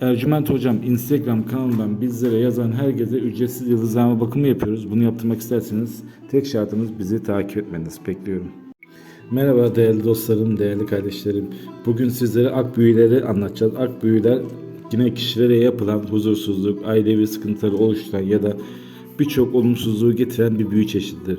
Ercüment Hocam Instagram kanalından bizlere yazan herkese ücretsiz yıldızlama bakımı yapıyoruz. Bunu yaptırmak isterseniz tek şartımız bizi takip etmeniz. Bekliyorum. Merhaba değerli dostlarım, değerli kardeşlerim. Bugün sizlere ak büyüleri anlatacağız. Ak büyüler yine kişilere yapılan huzursuzluk, ailevi sıkıntıları oluşturan ya da birçok olumsuzluğu getiren bir büyü çeşididir.